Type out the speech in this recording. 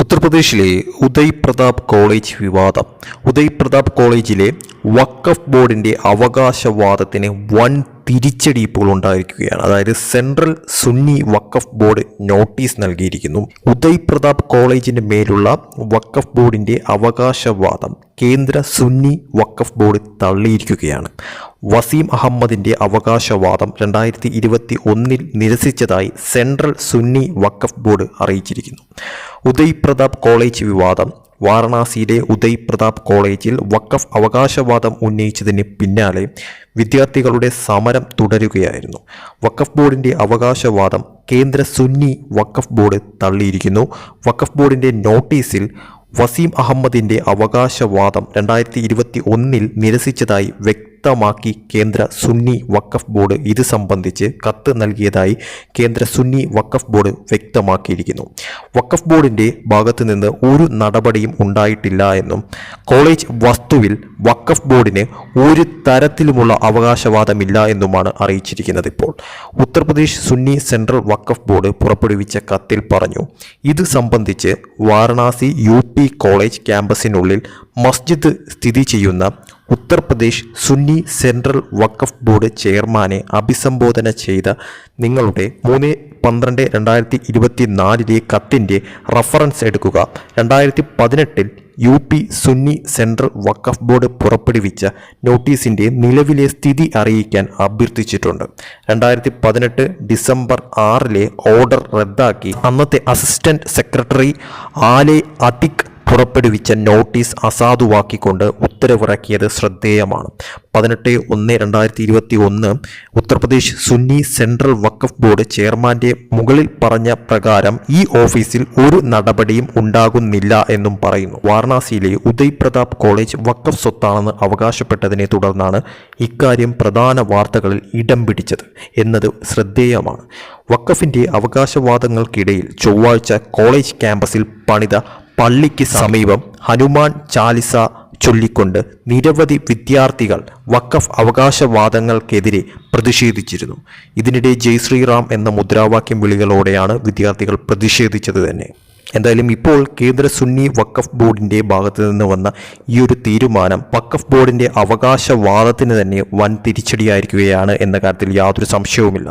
ഉത്തർപ്രദേശിലെ ഉദയ് പ്രതാപ് കോളേജ് വിവാദം. ഉദയ് പ്രതാപ് കോളേജിലെ വഖഫ് ബോർഡിന്റെ അവകാശവാദത്തിന് വൻ തിരിച്ചടി ഇപ്പോൾ ഉണ്ടായിരിക്കുകയാണ്. അതായത് central Sunni Waqf board notice നൽകിയിരിക്കുന്നു. ഉദയ് പ്രതാപ് കോളേജിന് മേലുള്ള വക്കഫ് ബോർഡിന്റെ അവകാശവാദം കേന്ദ്ര സുന്നി വക്കഫ് ബോർഡ് തള്ളിയിരിക്കുകയാണ്. വസീം അഹമ്മദിന്റെ അവകാശവാദം രണ്ടായിരത്തി ഇരുപത്തി ഒന്നിൽ നിരസിച്ചതായി സെൻട്രൽ സുന്നി വക്കഫ് ബോർഡ് അറിയിച്ചിരിക്കുന്നു. ഉദയ് പ്രതാപ് കോളേജ് വിവാദം വാരണാസിയിലെ ഉദയ് പ്രതാപ് കോളേജിൽ വഖഫ് അവകാശവാദം ഉന്നയിച്ചതിന് പിന്നാലെ വിദ്യാർത്ഥികളുടെ സമരം തുടരുകയായിരുന്നു. വഖഫ് ബോർഡിന്റെ അവകാശവാദം കേന്ദ്ര സുന്നി വഖഫ് ബോർഡ് തള്ളിയിരിക്കുന്നു. വഖഫ് ബോർഡിന്റെ നോട്ടീസിൽ വസീം അഹമ്മദിന്റെ അവകാശവാദം രണ്ടായിരത്തി ഇരുപത്തി ഒന്നിൽ നിരസിച്ചതായി വ്യക്തമാക്കി കേന്ദ്ര സുന്നി വഖഫ് ബോർഡ് ഇത് സംബന്ധിച്ച് കത്ത് നൽകിയതായി കേന്ദ്ര സുന്നി വഖഫ് ബോർഡ് വ്യക്തമാക്കിയിരിക്കുന്നു. വഖഫ് ബോർഡിന്റെ ഭാഗത്തു നിന്ന് ഒരു നടപടിയും ഉണ്ടായിട്ടില്ല എന്നും കോളേജ് വസ്തുവിൽ വഖഫ് ബോർഡിന് ഒരു തരത്തിലുമുള്ള അവകാശവാദമില്ല എന്നുമാണ് അറിയിച്ചിരിക്കുന്നത് ഇപ്പോൾ. ഉത്തർപ്രദേശ് സുന്നി സെൻട്രൽ വഖഫ് ബോർഡ് പുറപ്പെടുവിച്ച കത്തിൽ പറഞ്ഞു ഇത് സംബന്ധിച്ച് വാരണാസി യു കോളേജ് ക്യാമ്പസിനുള്ളിൽ മസ്ജിദ് സ്ഥിതി ചെയ്യുന്ന ഉത്തർപ്രദേശ് സുന്നി സെൻട്രൽ വഖഫ് ബോർഡ് ചെയർമാനെ അഭിസംബോധന ചെയ്ത നിങ്ങളുടെ മൂന്ന് പന്ത്രണ്ട് രണ്ടായിരത്തി ഇരുപത്തി നാലിലെ കത്തിന്റെ റഫറൻസ് എടുക്കുക. രണ്ടായിരത്തി പതിനെട്ടിൽ U P Sunni central Waqf board പുറപ്പെടുവിച്ച നോട്ടീസിന്റെ നിലവിലെ സ്ഥിതി അറിയിക്കാൻ അഭ്യർത്ഥിച്ചിട്ടുണ്ട്. രണ്ടായിരത്തി പതിനെട്ട് ഡിസംബർ ആറിലെ ഓർഡർ റദ്ദാക്കി അന്നത്തെ അസിസ്റ്റന്റ് സെക്രട്ടറി ആലെ അതിക് പുറപ്പെടുവിച്ച നോട്ടീസ് അസാധുവാക്കിക്കൊണ്ട് ഉത്തരവിറക്കിയത് ശ്രദ്ധേയമാണ്. പതിനെട്ട് ഒന്ന് രണ്ടായിരത്തി ഇരുപത്തി ഒന്ന് ഉത്തർപ്രദേശ് സുന്നി സെൻട്രൽ വഖഫ് ബോർഡ് ചെയർമാന്റെ മുകളിൽ പറഞ്ഞ പ്രകാരം ഈ ഓഫീസിൽ ഒരു നടപടിയും ഉണ്ടാകുന്നില്ല എന്നും പറയുന്നു. വാരണാസിയിലെ ഉദയ് പ്രതാപ് കോളേജ് വഖഫ് സ്വത്താണെന്ന് അവകാശപ്പെട്ടതിനെ തുടർന്നാണ് ഇക്കാര്യം പ്രധാന വാർത്തകളിൽ ഇടം പിടിച്ചത് എന്നത് ശ്രദ്ധേയമാണ്. വഖഫിന്റെ അവകാശവാദങ്ങൾക്കിടയിൽ ചൊവ്വാഴ്ച കോളേജ് ക്യാമ്പസിൽ പണിത പള്ളിക്ക് സമീപം ഹനുമാൻ ചാലിസ ചൊല്ലിക്കൊണ്ട് നിരവധി വിദ്യാർത്ഥികൾ വക്കഫ് അവകാശവാദങ്ങൾക്കെതിരെ പ്രതിഷേധിച്ചിരുന്നു. ഇതിനിടെ ജയ് ശ്രീറാം എന്ന മുദ്രാവാക്യം വിളികളോടെയാണ് വിദ്യാർത്ഥികൾ പ്രതിഷേധിച്ചത് തന്നെ. എന്തായാലും ഇപ്പോൾ കേന്ദ്ര സുന്നി വക്കഫ് ബോർഡിന്റെ ഭാഗത്തു നിന്ന് വന്ന ഈ ഒരു തീരുമാനം വക്കഫ് ബോർഡിന്റെ അവകാശവാദത്തിന് തന്നെ വൻ തിരിച്ചടിയായിരിക്കുകയാണ് എന്ന കാര്യത്തിൽ യാതൊരു സംശയവുമില്ല.